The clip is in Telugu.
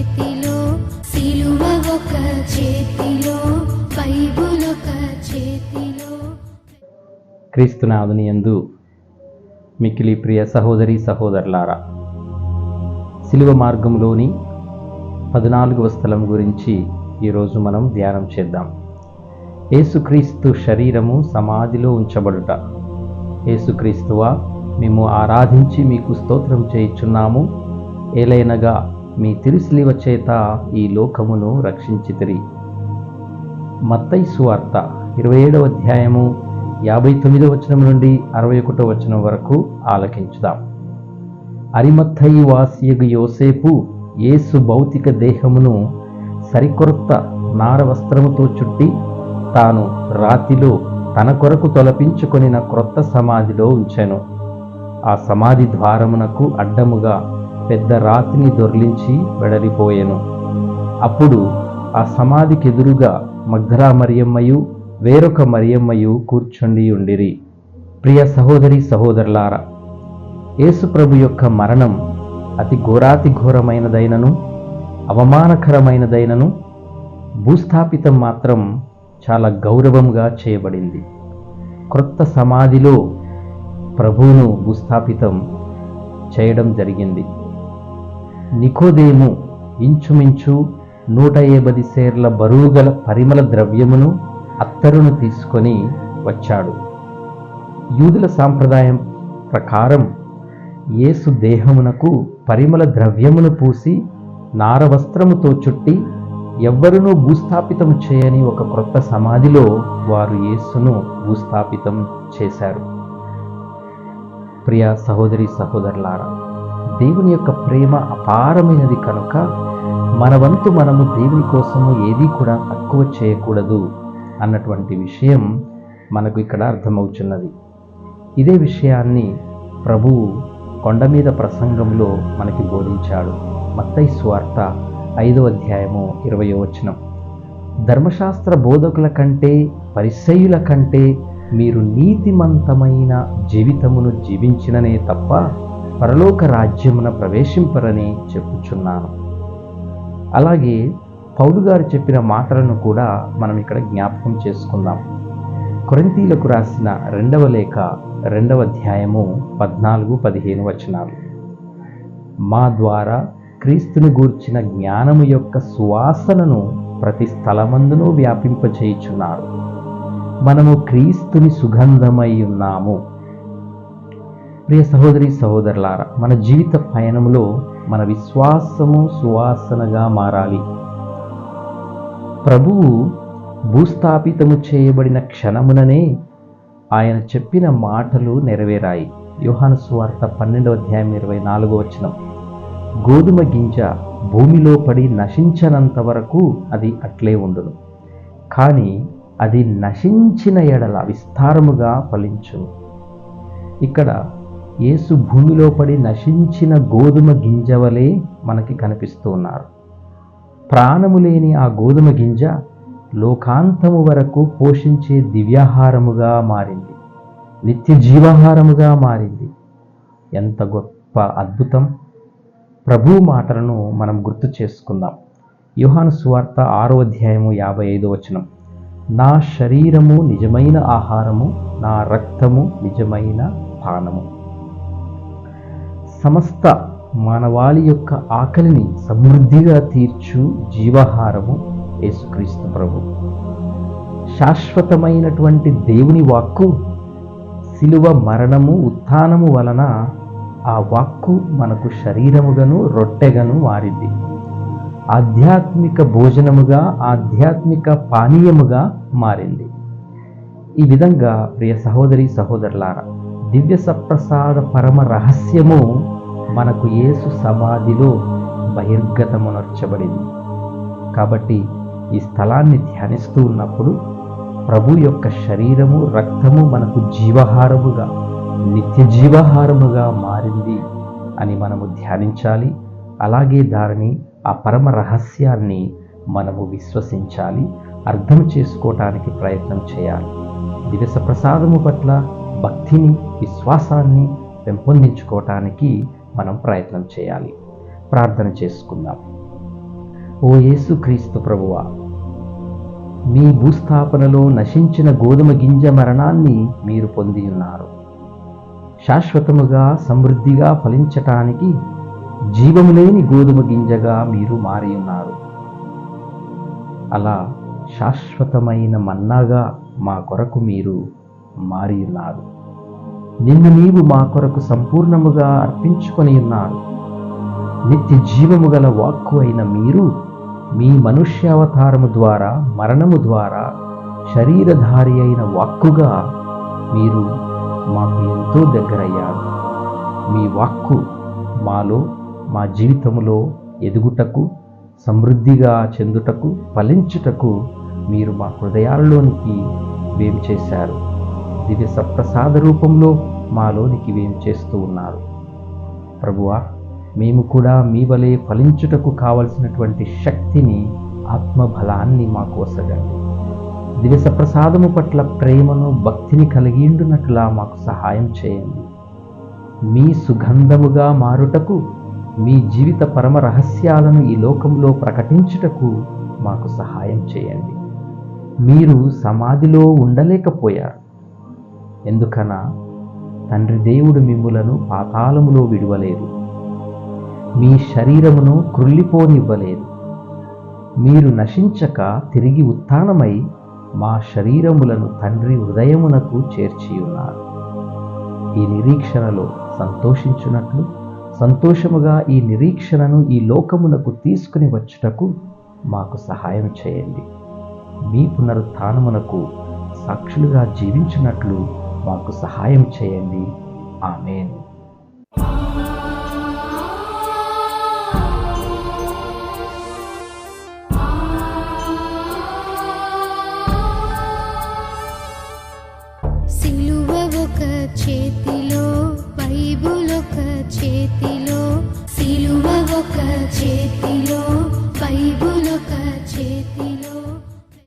చేతిలో సిలువ ఒక చేతిలో బైబుల్ ఒక చేతిలో. క్రీస్తునాథుని ఎందు మిక్కిలి ప్రియ సహోదరి సహోదరులారా శిలువ మార్గంలోని పద్నాలుగవ స్థలం గురించి ఈరోజు మనం ధ్యానం చేద్దాం. ఏసుక్రీస్తు శరీరము సమాధిలో ఉంచబడుట. ఏసుక్రీస్తువా మేము ఆరాధించి మీకు స్తోత్రం చేయుచున్నాము. ఏలైనగా మీ తిరుసిలివ చేత ఈ లోకమును రక్షించితిరి. మత్తై సువార్త ఇరవై ఏడవ అధ్యాయము యాభై తొమ్మిదో వచనం నుండి అరవై ఒకటో వచనం వరకు ఆలకించుదాం. అరిమత్తయి వాసియగు యోసేపు యేసు భౌతిక దేహమును సరికొత్త నార వస్త్రముతో చుట్టి తాను రాతిలో తన కొరకు తొలపించుకొనిన క్రొత్త సమాధిలో ఉంచెను. ఆ సమాధి ద్వారమునకు అడ్డముగా పెద్ద రాతిని దొర్లించి వెడలిపోయెను. అప్పుడు ఆ సమాధికి ఎదురుగా మగ్ధరా మరియమ్మయు వేరొక మరియమ్మయు కూర్చుండి ఉండిరి. ప్రియ సహోదరి సహోదరులారా యేసుప్రభు యొక్క మరణం అతి ఘోరాతి ఘోరమైనదైనను అవమానకరమైనదైనను భూస్థాపితం మాత్రం చాలా గౌరవంగా చేయబడింది. క్రొత్త సమాధిలో ప్రభువును భూస్థాపితం చేయడం జరిగింది. నికోదేము ఇంచుమించు నూట ఏబది సేర్ల బరువుగల పరిమళ ద్రవ్యమును అత్తరును తీసుకొని వచ్చాడు. యూదుల సాంప్రదాయం ప్రకారం యేసు దేహమునకు పరిమళ ద్రవ్యమును పూసి నారవస్త్రముతో చుట్టి ఎవ్వరునూ భూస్థాపితం చేయని ఒక క్రొత్త సమాధిలో వారు యేసును భూస్థాపితం చేశారు. ప్రియ సహోదరి సహోదరులారా దేవుని యొక్క ప్రేమ అపారమైనది కనుక మన వంతు మనము దేవుని కోసము ఏది కూడా తక్కువ చేయకూడదు అన్నటువంటి విషయం మనకు ఇక్కడ అర్థమవుతున్నది ఇదే విషయాన్ని ప్రభువు కొండ మీద ప్రసంగంలో మనకి బోధించాడు. మత్తై స్వార్త ఐదో అధ్యాయము ఇరవయో వచనం. ధర్మశాస్త్ర బోధకుల కంటే పరిసయుల కంటే మీరు నీతిమంతమైన జీవితమును జీవించిననే తప్ప పరలోక రాజ్యమున ప్రవేశింపరని చెప్పుచున్నాను. అలాగే పౌలు గారు చెప్పిన మాటలను కూడా మనం ఇక్కడ జ్ఞాపకం చేసుకుందాం. కొరంతీలకు రాసిన రెండవ లేఖ రెండవ అధ్యాయము పద్నాలుగు పదిహేను వచనాలు. మా ద్వారా క్రీస్తుని గూర్చిన జ్ఞానము యొక్క సువాసనను ప్రతి స్థలమందును వ్యాపింపచేయుచున్నారు మనము క్రీస్తుని సుగంధమై ఉన్నాము. ప్రియ సహోదరి సహోదరులారా మన జీవిత పయనంలో మన విశ్వాసము సువాసనగా మారాలి. ప్రభువు భూస్థాపితము చేయబడిన క్షణముననే ఆయన చెప్పిన మాటలు నెరవేరాయి. యోహాను సువార్త పన్నెండవ అధ్యాయం ఇరవై నాలుగో వచనం. గోధుమ గింజ భూమిలో పడి నశించనంత వరకు అది అట్లే ఉండును. కానీ అది నశించిన ఎడల విస్తారముగా ఫలించును. ఇక్కడ యేసు భూమిలో పడి నశించిన గోధుమ గింజ వలె మనకి కనిపిస్తూ ఉన్నారు ప్రాణము లేని ఆ గోధుమ గింజ లోకాంతము వరకు పోషించే దివ్యాహారముగా మారింది. నిత్య జీవాహారముగా మారింది. ఎంత గొప్ప అద్భుతం! ప్రభు మాటలను మనం గుర్తు చేసుకుందాం. యుహాను సువార్త ఆరో అధ్యాయము యాభై ఐదు వచనం. నా శరీరము నిజమైన ఆహారము నా రక్తము నిజమైన పానము. సమస్త మానవాళి యొక్క ఆకలిని సమృద్ధిగా తీర్చు జీవాహారము యేసుక్రీస్తు ప్రభు. శాశ్వతమైనటువంటి దేవుని వాక్కు శిలువ మరణము ఉత్థానము వలన ఆ వాక్కు మనకు శరీరముగను రొట్టెగను మారింది ఆధ్యాత్మిక భోజనముగా ఆధ్యాత్మిక పానీయముగా మారింది. ఈ విధంగా ప్రియ సహోదరి సహోదరులారా దివ్య సప్రసాద పరమ రహస్యము మనకు యేసు సమాధిలో బహిర్గతమునర్చబడింది. కాబట్టి ఈ స్థలాన్ని ధ్యానిస్తూ ఉన్నప్పుడు ప్రభు యొక్క శరీరము రక్తము మనకు జీవహారముగా నిత్య జీవహారముగా మారింది అని మనము ధ్యానించాలి. అలాగే దానిని ఆ పరమ రహస్యాన్ని మనము విశ్వసించాలి. అర్థం చేసుకోవటానికి ప్రయత్నం చేయాలి. దివస ప్రసాదము పట్ల భక్తిని విశ్వాసాన్ని పెంపొందించుకోవటానికి మనం ప్రయత్నం చేయాలి. ప్రార్థన చేసుకుందాం. ఓ యేసుక్రీస్తు ప్రభువా మీ భూస్థాపనలో నశించిన గోధుమ గింజ మరణాన్ని మీరు పొంది ఉన్నారు. శాశ్వతముగా సమృద్ధిగా ఫలించటానికి జీవము లేని గోధుమ గింజగా మీరు మారి ఉన్నారు. అలా శాశ్వతమైన మన్నాగా మా కొరకు మీరు మారి ఉన్నారు నిన్ను నీవు మా కొరకు సంపూర్ణముగా అర్పించుకొని ఉన్నారు. నిత్య జీవము గల వాక్కు అయిన మీరు మీ మనుష్యావతారము ద్వారా మరణము ద్వారా శరీరధారి అయిన వాక్కుగా మీరు మాకు ఎంతో దగ్గరయ్యారు. మీ వాక్కు మాలో మా జీవితములో ఎదుగుటకు సమృద్ధిగా చెందుటకు ఫలించుటకు మీరు మా హృదయాలలోనికి వేం చేశారు. దివ్య సప్రసాద రూపంలో మాలోనికి వేం చేస్తూ ఉన్నారు. ప్రభువా మేము కూడా మీ వలె ఫలించుటకు కావలసినటువంటి శక్తిని ఆత్మబలాన్ని మాకు వసగండి. దివ్య ప్రసాదము పట్ల ప్రేమను భక్తిని కలిగిండునట్లా మాకు సహాయం చేయండి. మీ సుగంధముగా మారుటకు మీ జీవిత పరమ రహస్యాలను ఈ లోకంలో ప్రకటించుటకు మాకు సహాయం చేయండి. మీరు సమాధిలో ఉండలేకపోయారు. ఎందుకనా? తండ్రి దేవుడు మిమ్ములను పాతాళములో విడువలేదు మీ శరీరమును కృల్లిపోనివ్వలేదు మీరు నశించక తిరిగి ఉత్థానమై మా శరీరములను తండ్రి హృదయమునకు చేర్చి ఉన్నారు ఈ నిరీక్షణలో సంతోషించున్నట్లు సంతోషముగా ఈ నిరీక్షణను ఈ లోకమునకు తీసుకుని వచ్చుటకు మాకు సహాయం చేయండి. మీ పునరుత్థానమునకు సాక్షులుగా జీవించినట్లు మాకు సహాయం చేయండి. ఆమెన్. చేతిలో బైబుల్ ఒక చేతిలో సిలువ ఒక చేతిలో.